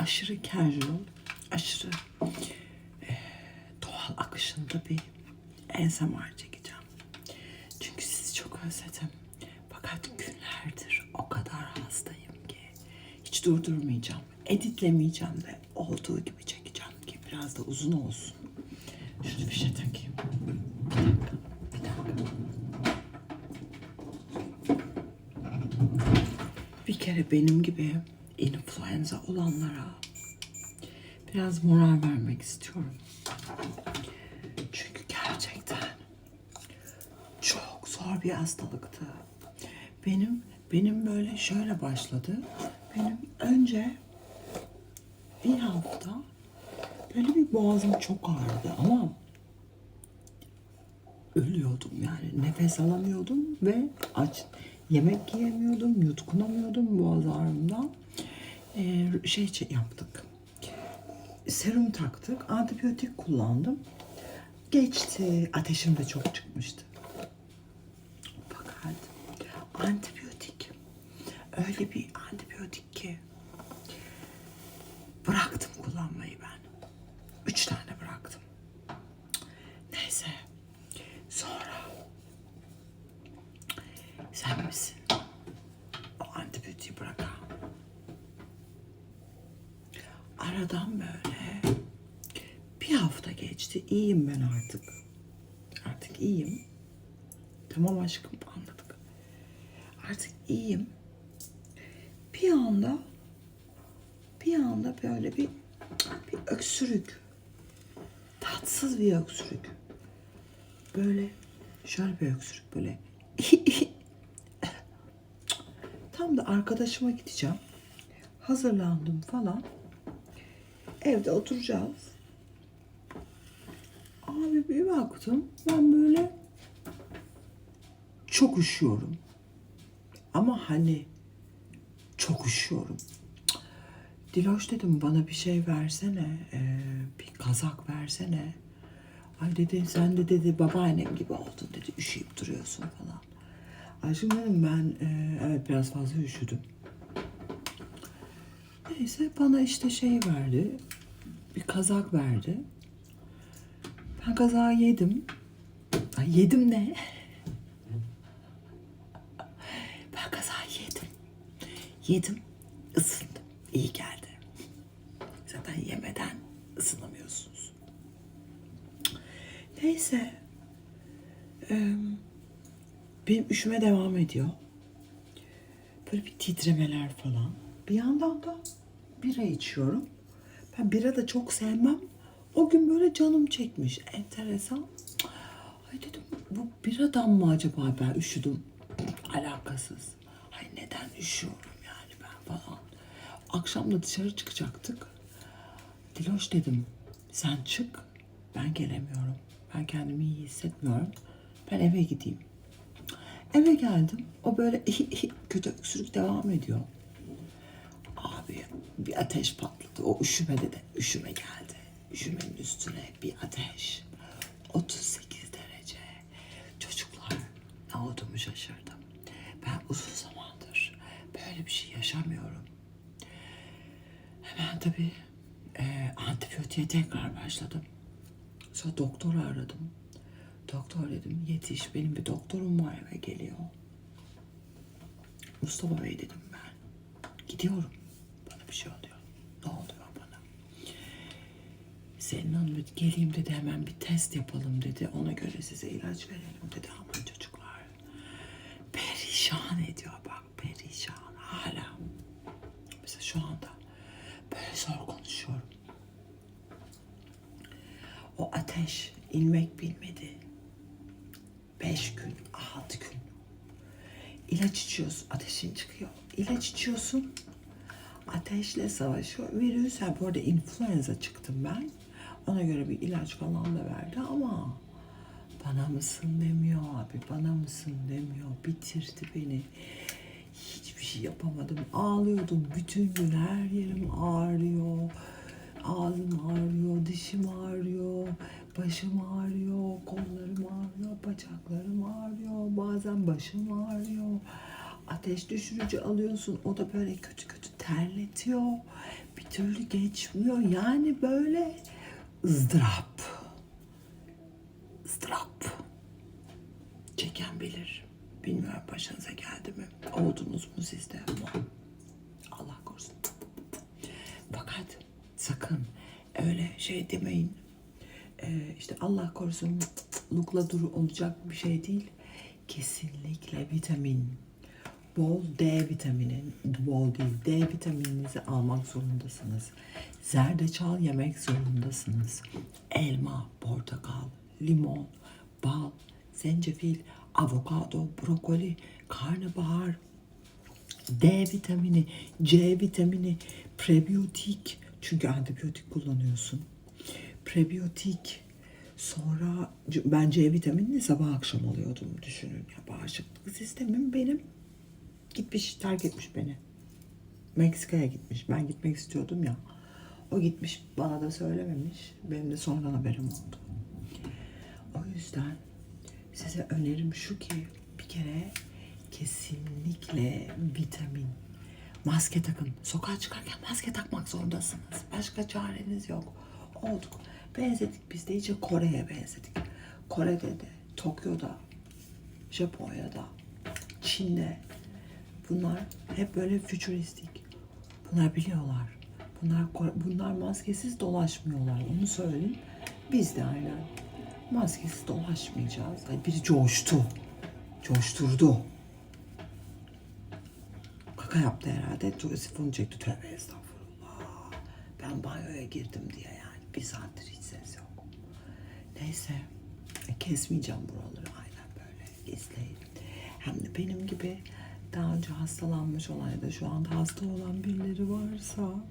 aşırı casual, aşırı eee, doğal akışında bir ASMR çekeceğim. Çünkü sizi çok özledim. Fakat günlerdir o kadar hastayım ki hiç durdurmayacağım. Editlemeyeceğim de olduğu gibi çekeceğim ki biraz da uzun olsun. Şunu bir şey takayım. Bir dakika, bir dakika. Bir kere benim gibi influenza olanlara biraz moral vermek istiyorum. Çünkü gerçekten çok zor bir hastalıktı. Benim benim böyle şöyle başladı. Benim önce bir hafta böyle bir boğazım çok ağrıdı ama ölüyordum yani nefes alamıyordum ve aç yemek yiyemiyordum yutkunamıyordum boğaz ağrımdan Ee, şey yaptık. Serum taktık antibiyotik kullandım. Geçti ateşim de çok çıkmıştı. Fakat antibiyotik. Öyle bir antibiyotik ki bıraktım kullanmayı ben. Üç tane bıraktım. Neyse. Sonra sen misin? O antibiyotiği bırakan? Aradan böyle bir hafta geçti. İyiyim ben artık. Artık iyiyim. Tamam aşkım anladık. Artık iyiyim. Bir anda bir anda böyle bir bir öksürük. Tatsız bir öksürük böyle şöyle bir öksürük böyle tam da arkadaşıma gideceğim hazırlandım falan evde oturacağız abi bir baktım ben böyle çok üşüyorum ama hani çok üşüyorum Diloş dedim bana bir şey versene, ee, bir kazak versene. Ay dedi sen de dedi babaannem gibi oldun dedi üşüyüp duruyorsun falan. Ayşem dedim ben e, evet biraz fazla üşüdüm. Neyse bana işte şey verdi. Bir kazak verdi. Ben kazağı yedim. Ay yedim ne? Ben kazağı yedim. Yedim, ısındım. İyi geldi. Zaten yemeden ısınamıyorsunuz. Neyse. Eee, benim üşüme devam ediyor. Böyle bir titremeler falan. Bir yandan da bira içiyorum. Ben bira da çok sevmem. O gün böyle canım çekmiş. Enteresan. Ay dedim bu biradan mı acaba ben üşüdüm? Alakasız. Ay neden üşüyorum yani ben falan. Akşam da dışarı çıkacaktık. Diloş dedim sen çık ben gelemiyorum. Ben kendimi iyi hissetmiyorum. Ben eve gideyim. Eve geldim. O böyle kötü öksürük devam ediyor. Bir ateş patladı. O üşümede de üşüme geldi. Üşümenin üstüne bir ateş. 38 derece. Çocuklar ne olduğumu şaşırdım. Ben uzun zamandır böyle bir şey yaşamıyorum. Hemen tabii e, antibiyotiğe tekrar başladım. Sonra doktoru aradım. Doktor dedim yetiş benim bir doktorum var eve geliyor. Mustafa Bey dedim ben. Gidiyorum. Bana bir şey oluyor. Ne oluyor bana? Dedi, geleyim dedi hemen bir test yapalım dedi. Ona göre size ilaç verelim dedi. Aman çocuklar. Perişan ediyor bak perişan hala. Mesela şu anda böyle zor konuşuyorum. O ateş inmek bilmedi. Beş gün, altı gün. İlaç içiyorsun, ateşin çıkıyor. İlaç içiyorsun, ateşle savaşıyor. Virüs, ha bu arada influenza çıktım ben. Ona göre bir ilaç falan da verdi ama bana mısın demiyor abi, bana mısın demiyor. Bitirdi beni. Hiçbir şey yapamadım. Ağlıyordum. Bütün gün her yerim ağrıyor. Ağzım ağrıyor, dişim ağrıyor, başım ağrıyor, kollarım ağrıyor, bacaklarım ağrıyor, bazen başım ağrıyor. Ateş düşürücü alıyorsun, o da böyle kötü kötü terletiyor. Bir türlü geçmiyor. Yani böyle ızdırap. ızdırap. Çeken bilir. Bilmiyorum başınıza geldi mi? Oldunuz mu siz de? Allah korusun. Fakat sakın öyle şey demeyin. Ee, işte Allah korusun lukla duru olacak bir şey değil. Kesinlikle vitamin. Bol D vitamini, bol değil, D vitamininizi almak zorundasınız. Zerdeçal yemek zorundasınız. Elma, portakal, limon, bal, zencefil, avokado, brokoli, karnabahar, D vitamini, C vitamini, prebiyotik. Çünkü antibiyotik kullanıyorsun. Prebiyotik. Sonra ben C vitaminini sabah akşam alıyordum düşünün. Ya bağışıklık sistemim benim gitmiş terk etmiş beni. Meksika'ya gitmiş. Ben gitmek istiyordum ya. O gitmiş bana da söylememiş. Benim de sonradan haberim oldu. O yüzden size önerim şu ki bir kere kesinlikle vitamin. Maske takın. Sokağa çıkarken maske takmak zorundasınız. Başka çareniz yok. Olduk. Benzedik biz de iyice Kore'ye benzedik. Kore'de de, Tokyo'da, Japonya'da, Çin'de bunlar hep böyle fütüristik. Bunlar biliyorlar. Bunlar bunlar maskesiz dolaşmıyorlar. Onu söyleyeyim. Biz de aynen maskesiz dolaşmayacağız. Ay biri coştu. Coşturdu. Kaka yaptı herhalde. Sifonu çekti. Tövbe estağfurullah. Ben banyoya girdim diye yani. Bir saattir hiç ses yok. Neyse. E, kesmeyeceğim buraları. Aynen böyle. İzleyin. Hem de benim gibi daha önce hastalanmış olan ya da şu anda hasta olan birileri varsa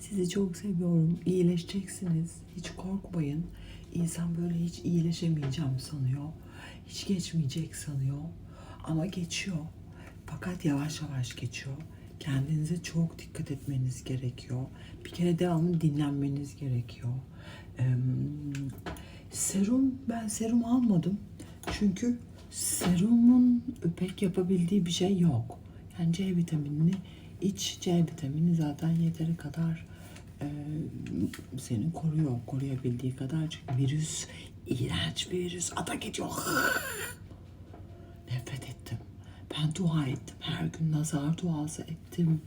sizi çok seviyorum. İyileşeceksiniz. Hiç korkmayın. İnsan böyle hiç iyileşemeyeceğim sanıyor. Hiç geçmeyecek sanıyor. Ama geçiyor. Fakat yavaş yavaş geçiyor. Kendinize çok dikkat etmeniz gerekiyor. Bir kere devamlı dinlenmeniz gerekiyor. Eee, serum, ben serum almadım. Çünkü serumun pek yapabildiği bir şey yok. Yani C vitaminini iç, C vitamini zaten yeteri kadar e, seni koruyor, koruyabildiği kadar. Çünkü virüs, iğrenç virüs, atak ediyor. Nefret ettim. Ben dua ettim. Her gün nazar duası ettim.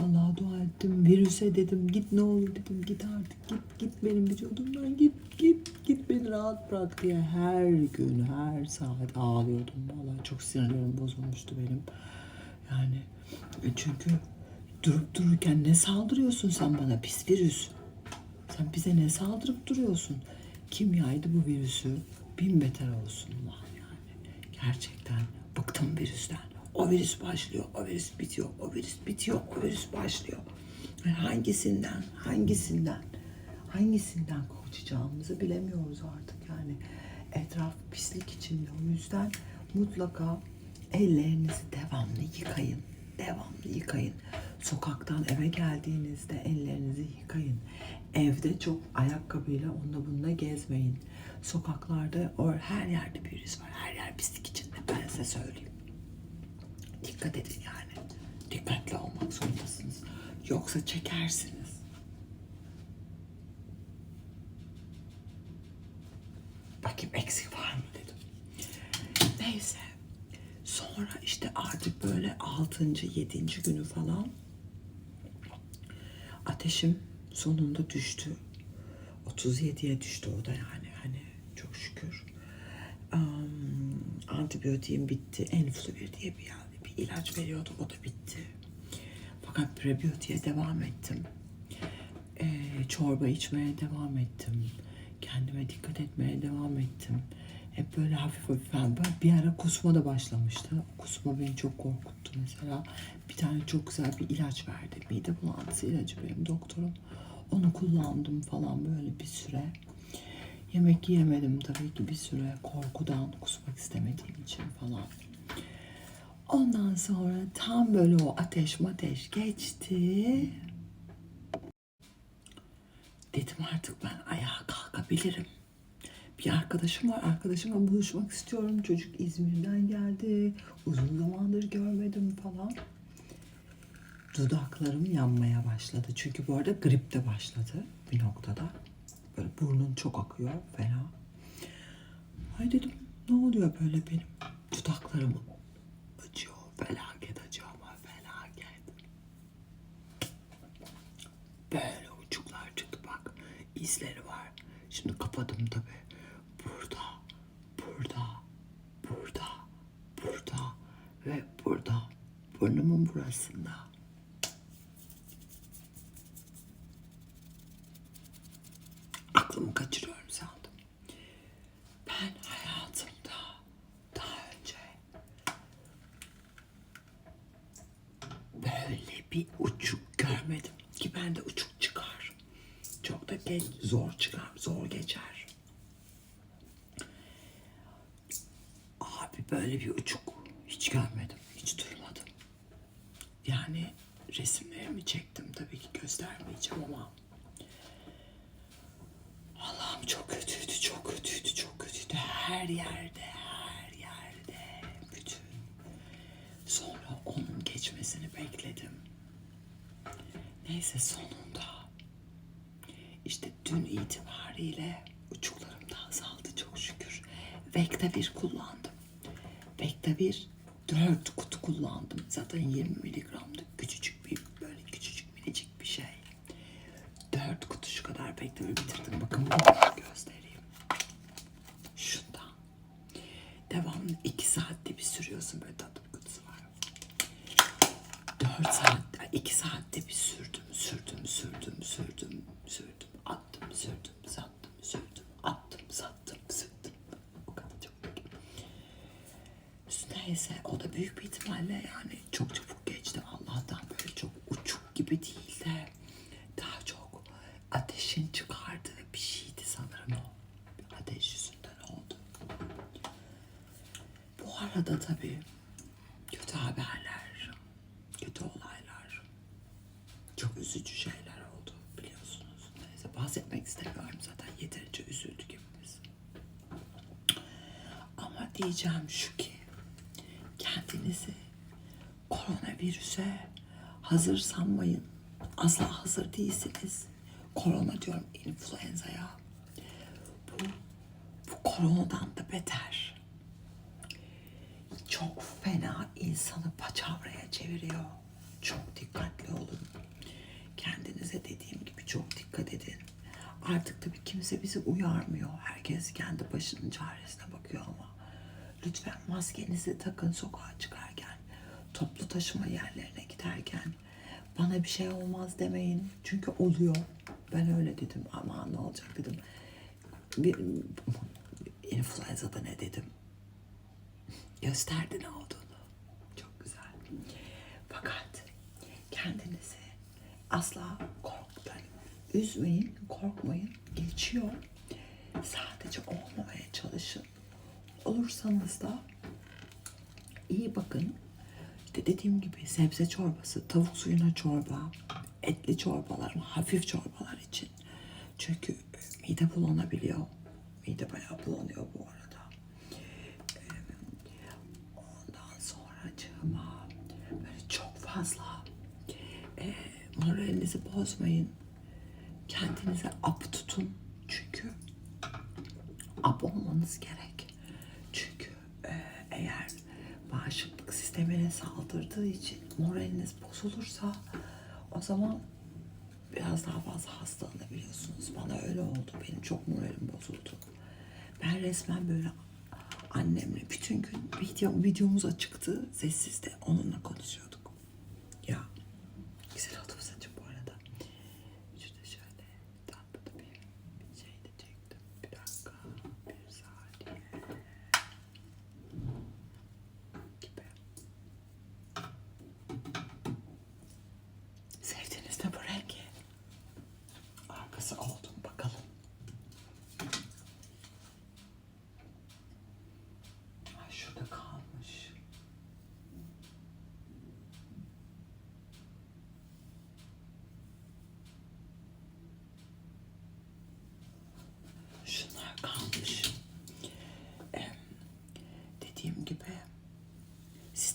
Allah'a dua ettim. Virüse dedim git ne olur dedim git artık git git benim vücudumdan git git git beni rahat bırak diye her gün her saat ağlıyordum. Vallahi çok sinirlerim bozulmuştu benim. Yani e, çünkü durup dururken ne saldırıyorsun sen bana pis virüs? Sen bize ne saldırıp duruyorsun? Kim yaydı bu virüsü? Bin beter olsun ulan yani. Gerçekten bıktım virüsten. O virüs başlıyor, o virüs bitiyor, o virüs bitiyor, o virüs başlıyor. Yani hangisinden, hangisinden, hangisinden kaçacağımızı bilemiyoruz artık yani. Etraf pislik içinde. O yüzden mutlaka ellerinizi devamlı yıkayın. Devamlı yıkayın. Sokaktan eve geldiğinizde ellerinizi yıkayın. Evde çok ayakkabıyla onunla bununla gezmeyin. Sokaklarda or her yerde virüs var. Her yer pislik içinde. Ben size söyleyeyim. Dikkat edin yani. Dikkatli olmak zorundasınız. Yoksa çekersiniz. Bakayım eksik var mı dedim. Neyse. Sonra işte artık böyle 6. 7. günü falan ateşim sonunda düştü. 37'ye düştü o da yani hani çok şükür. Um, antibiyotiğim bitti. Enfluvir diye bir, yani ilaç veriyordu. O da bitti. Fakat prebiyotiğe devam ettim. Ee, çorba içmeye devam ettim. Kendime dikkat etmeye devam ettim. Hep böyle hafif hafif yani bir ara kusma da başlamıştı. Kusma beni çok korkuttu mesela. Bir tane çok güzel bir ilaç verdi. Mide bulantısı ilacı benim doktorum. Onu kullandım falan böyle bir süre. Yemek yiyemedim tabii ki bir süre korkudan kusmak istemediğim için falan. Ondan sonra tam böyle o ateş mateş geçti. Dedim artık ben ayağa kalkabilirim. Bir arkadaşım var. Arkadaşımla buluşmak istiyorum. Çocuk İzmir'den geldi. Uzun zamandır görmedim falan. dudaklarım yanmaya başladı. Çünkü bu arada grip de başladı bir noktada. Böyle burnum çok akıyor fena. Ay dedim ne oluyor böyle benim dudaklarım. Felaket acıyor ama felaket. Böyle uçuklar çıktı bak. izleri var. Şimdi kapadım tabi. Burada, burada, burada, burada ve burada. Burnumun burasında. Aklımı kaçırıyorum sandım. Ben hayatımda daha önce böyle bir uçuk görmedim ki bende uçuk çıkar. Çok da geç, zor çıkar, zor geçer. Abi böyle bir uçuk hiç görmedim, hiç duymadım. Yani resimlerimi çektim tabii ki göstermeyeceğim ama Allah'ım çok kötüydü, çok kötüydü, çok kötüydü. Her yerde, her yerde. Bütün. Sonra onun geçmesini bekledim. Neyse sonunda. işte dün itibariyle uçuklarım da azaldı çok şükür. Vekta bir kullandım. Vekta bir dört kutu kullandım. Zaten 20 miligramlık küçücük bir böyle küçücük minicik bir şey. Dört kutu şu kadar beklemeyi bitirdim. Bakın bunu göstereyim. Şundan. Devamlı iki saatte bir sürüyorsun böyle tatlı bir kutusu var. Dört saatte, iki saatte bir sürdüm, sürdüm, sürdüm, sürdüm, sürdüm. Attım, sürdüm, sattım, sürdüm. Attım, sattım, sürdüm. O kadar çok. Neyse o da büyük bir ihtimalle yani çok çabuk geçti. Allah'tan böyle çok uçuk gibi değil de daha çok ateşin çıkardığı bir şeydi sanırım o. Ateş yüzünden oldu. Bu arada tabii kötü haberler, kötü olaylar, çok üzücü şeyler oldu biliyorsunuz. Neyse bahsetmek istemiyorum zaten yeterince üzüldük hepimiz. Ama diyeceğim şu ki kendinizi koronavirüse hazır sanmayın. Asla hazır değilsiniz. Korona diyorum influenza'ya. Bu, bu koronadan da beter. Fena insanı paçavraya çeviriyor. Çok dikkatli olun. Kendinize dediğim gibi çok dikkat edin. Artık tabii kimse bizi uyarmıyor. Herkes kendi başının çaresine bakıyor ama lütfen maskenizi takın sokağa çıkarken, toplu taşıma yerlerine giderken. Bana bir şey olmaz demeyin. Çünkü oluyor. Ben öyle dedim. Ama ne olacak dedim. Bir, influenza'da ne dedim? Gösterdi ne olduğunu. Çok güzel. Fakat kendinizi asla korkmayın. Üzmeyin, korkmayın. Geçiyor. Sadece olmamaya çalışın. Olursanız da iyi bakın. İşte dediğim gibi sebze çorbası, tavuk suyuna çorba, etli çorbalar, hafif çorbalar için. Çünkü mide bulanabiliyor. Mide bayağı bulanıyor bu arada. Ondan sonra cığıma böyle çok fazla e, moralinizi bozmayın. Kendinize ap tutun. Çünkü ap olmanız gerek. Çünkü e, eğer bağışıklık sistemine saldırdığı için moraliniz bozulursa o zaman biraz daha fazla hastalanabiliyorsunuz. Bana öyle oldu. Benim çok moralim bozuldu. Ben resmen böyle annemle bütün gün video, videomuz açıktı. Sessizde onunla konuşuyorduk.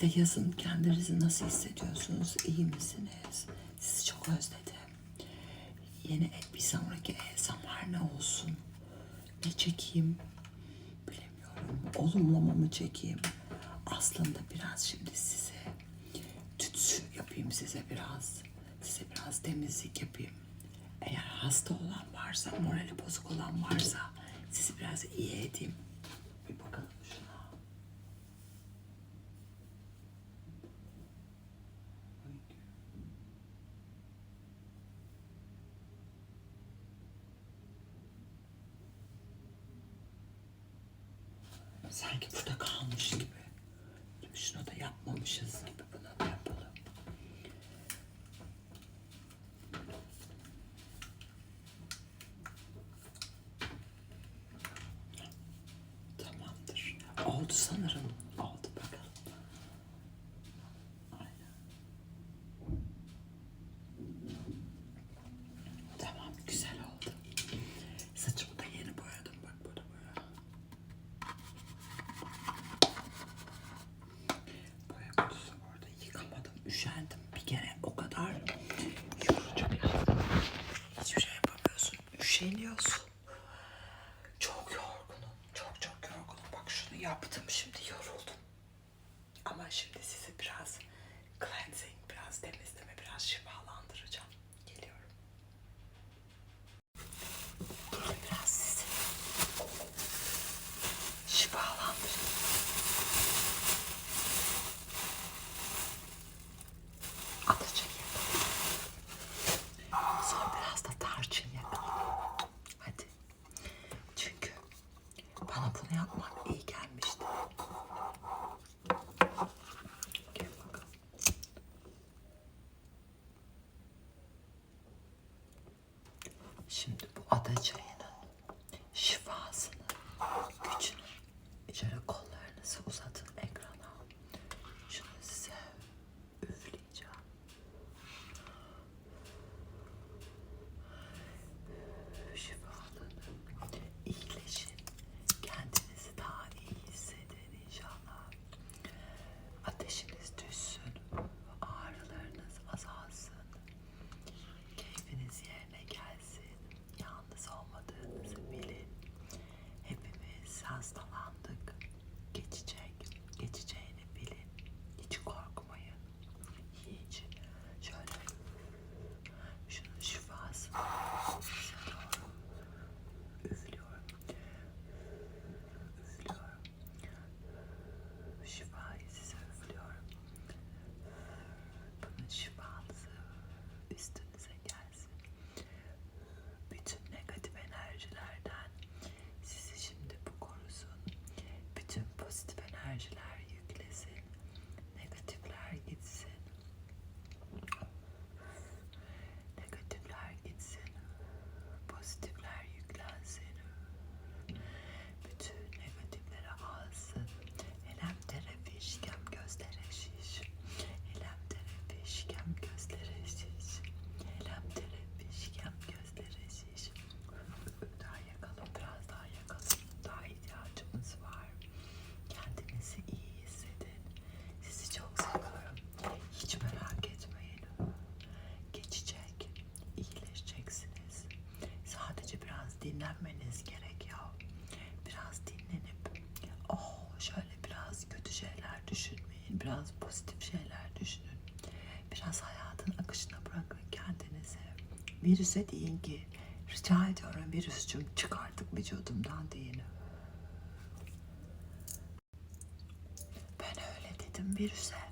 işte yazın kendinizi nasıl hissediyorsunuz, iyi misiniz? Sizi çok özledim. Yeni e, bir sonraki zamlar ne olsun? Ne çekeyim? Bilemiyorum. Olumlama mı çekeyim? Aslında biraz şimdi size tütsü yapayım size biraz. Size biraz temizlik yapayım. Eğer hasta olan varsa, morali bozuk olan varsa sizi biraz iyi edeyim. Bir bakın. oldu sanırım. Virüse deyin ki rica ediyorum virüsçüm çık artık vücudumdan deyin. Ben öyle dedim virüse.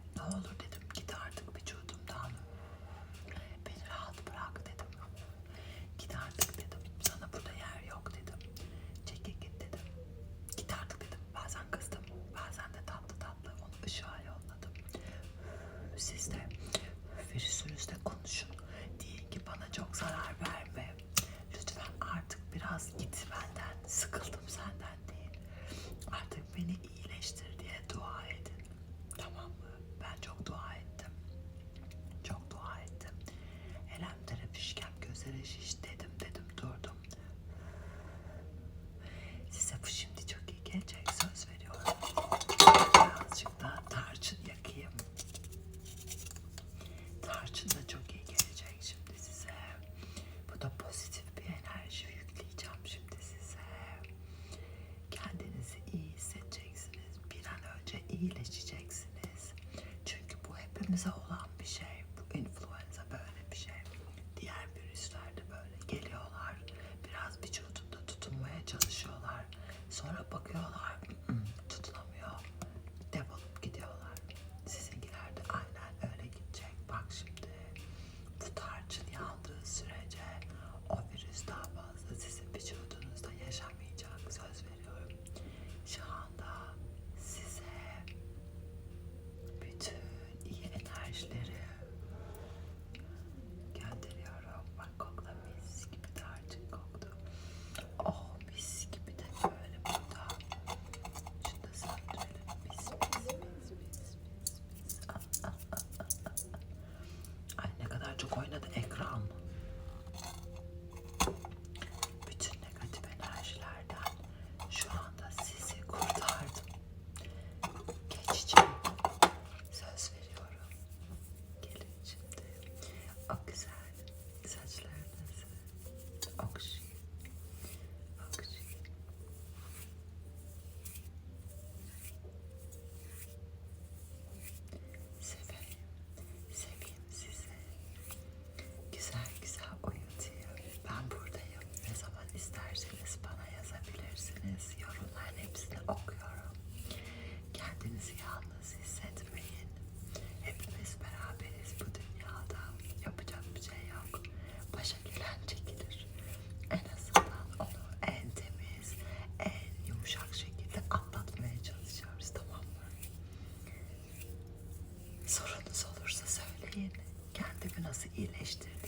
iyileştirdi.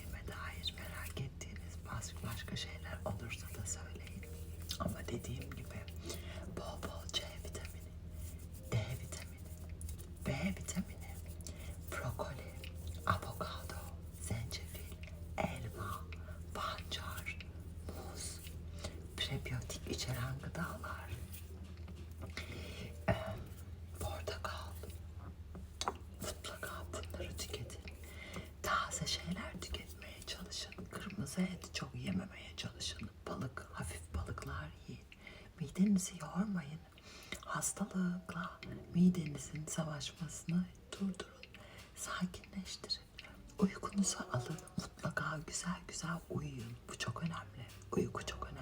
Kendinizi yormayın. Hastalıkla midenizin savaşmasını durdurun. Sakinleştirin. Uykunuzu alın. Mutlaka güzel güzel uyuyun. Bu çok önemli. Uyku çok önemli.